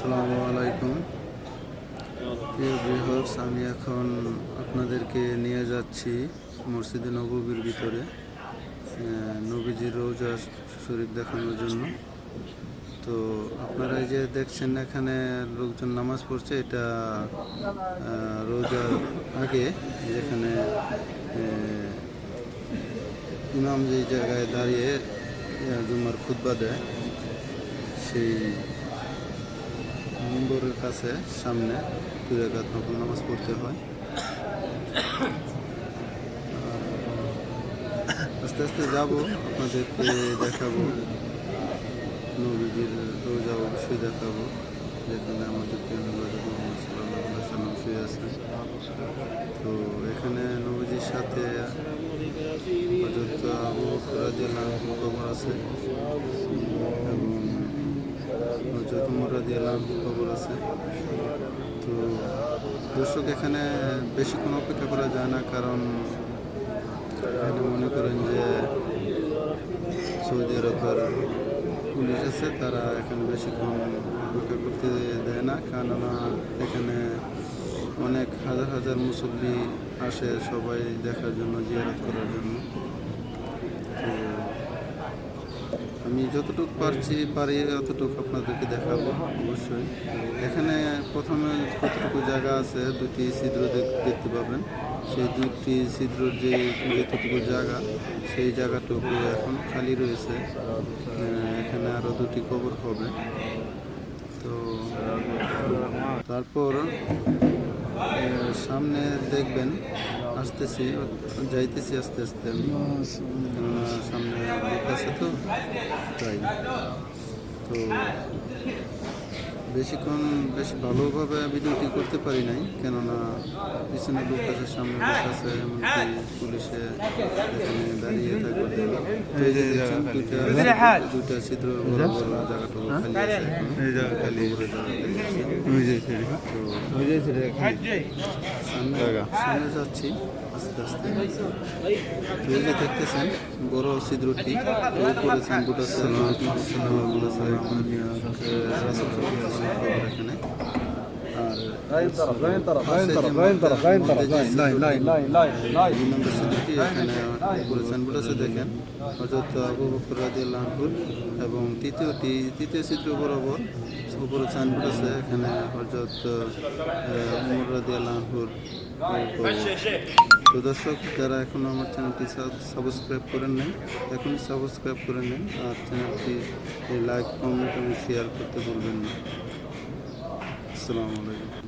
আসসালামু আলাইকুম। প্রিয় বৃহৎস আমি এখন আপনাদেরকে নিয়ে যাচ্ছি মসজিদে নববীর ভিতরে নবীজির রোজা শরীফ দেখানোর জন্য। তো আপনারা এই যে দেখছেন এখানে লোকজন নামাজ পড়ছে, এটা রোজার আগে যেখানে ইমাম যে জায়গায় দাঁড়িয়ে জুম্মার খুতবা দেয়, সেই নম্বরের কাছে, সামনে দুই নকল নামাজ পড়তে হয়। আস্তে আস্তে যাব, আপনাদেরকে দেখাবো। নবীজির রোজা অবশ্যই দেখাবো, যেখানে আমাদের প্রিয় মুহাম্মদ সাল্লাম শুয়ে আছেন। তো এখানে নবীজির সাথে হযরত আবু কবর আছে। উমর খবর আছে। তো দর্শক এখানে বেশিক্ষণ অপেক্ষা করা যায় না, কারণ এখানে মনে করেন যে সৌদি আরবের পুলিশ আছে, তারা এখানে বেশিক্ষণ অপেক্ষা করতে দেয় না, কেননা এখানে অনেক হাজার হাজার মুসল্লি আসে সবাই দেখার জন্য, জিয়ারত করার জন্য তো আমি যতটুকু পারছি পারি অতটুকু আপনাদেরকে দেখাবো অবশ্যই। এখানে প্রথমে কতটুকু জায়গা আছে দুটি ছিদ্র দেখতে পাবেন। সেই দুটি ছিদ্রর যে যতটুকু জায়গা সেই জায়গাটুকু এখন খালি রয়েছে। এখানে আরও দুটি কবর হবে। তো তারপর সামনে দেখবেন আসতেছি যাইতেছি আস্তে আস্তে আমি। কেননা আছে তো? তাই। তো বেশিক্ষণ বেশ ভালোভাবে ভিডিওটি করতে পারি নাই কেননা পিছনে লোক আছে সামনে লোক আছে এমনকি পুলিশে এখানে দাঁড়িয়ে থাকবে দুইটা দুইটা ছিদ্র বড় বড় জায়গাটুকু খালি আছে। খালি। তো সামনে যাচ্ছি আস্তে আস্তে। যে দেখতেছেন বড় ছিদ্রটি তো উপরে সাইনবোর্ড এখানে উপরে সাইনবোর্ড আছে দেখেন হযরত আবু বকর এবং তৃতীয়টি তৃতীয় ছিদ্র বরাবর উপরে সাইনবোর্ড আছে এখানে হযরত উমর রাদিয়াল্লাহু আনহুর। তো দর্শক যারা এখনও আমার চ্যানেলটি সাবস্ক্রাইব করেন নাই এখনই সাবস্ক্রাইব করে নিন আর চ্যানেলটি লাইক কমেন্ট এবং শেয়ার করতে ভুলবেন না আসসালামু আলাইকুম